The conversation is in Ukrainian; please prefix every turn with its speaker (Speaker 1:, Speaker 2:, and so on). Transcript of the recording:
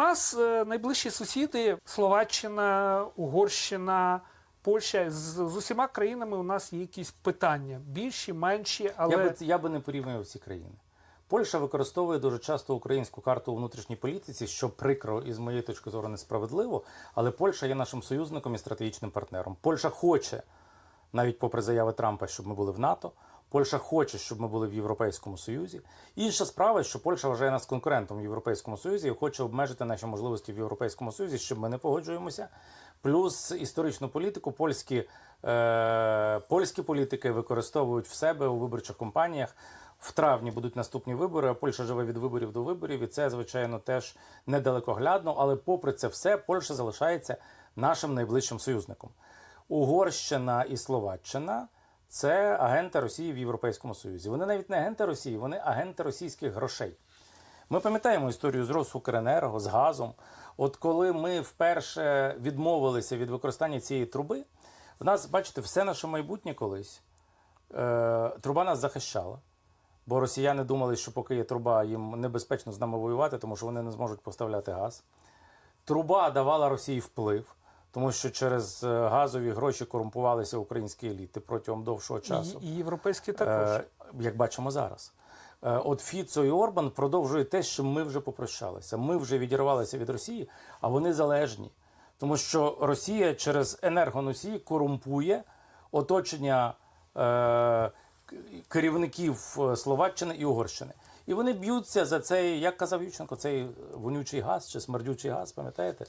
Speaker 1: нас е, найближчі сусіди Словаччина, Угорщина, Польща. З, з усіма країнами у нас є якісь питання, більші, менші, але
Speaker 2: Я би, я би не порівнював ці країни. Польща використовує дуже часто українську карту у внутрішній політиці, що прикро і з моєї точки зору несправедливо. Але Польща є нашим союзником і стратегічним партнером. Польща хоче, навіть попри заяви Трампа, щоб ми були в НАТО. Польща хоче, щоб ми були в Європейському Союзі. Інша справа, що Польща вважає нас конкурентом в Європейському Союзі і хоче обмежити наші можливості в Європейському Союзі, чим ми не погоджуємося. Плюс історичну політику польські, е, польські політики використовують в себе у виборчих кампаніях. В травні будуть наступні вибори. а Польща живе від виборів до виборів, і це, звичайно, теж недалекоглядно. Але, попри це все, Польща залишається нашим найближчим союзником. Угорщина і Словаччина це агенти Росії в Європейському Союзі. Вони навіть не агенти Росії, вони агенти російських грошей. Ми пам'ятаємо історію з Росукренерго, з газом. От коли ми вперше відмовилися від використання цієї труби, в нас, бачите, все наше майбутнє колись. Е, труба нас захищала. Бо росіяни думали, що поки є труба, їм небезпечно з нами воювати, тому що вони не зможуть поставляти газ. Труба давала Росії вплив, тому що через е, газові гроші корумпувалися українські еліти протягом довшого часу.
Speaker 1: і, і європейські також.
Speaker 2: Е, як бачимо зараз. Е, От Фіцо і Орбан продовжують те, що ми вже попрощалися. Ми вже відірвалися від Росії, а вони залежні. Тому що Росія через енергоносії корумпує оточення е, керівників Словаччини і Угорщини. І вони б'ються за цей, як казав Ющенко, цей вонючий газ чи смердючий газ, пам'ятаєте?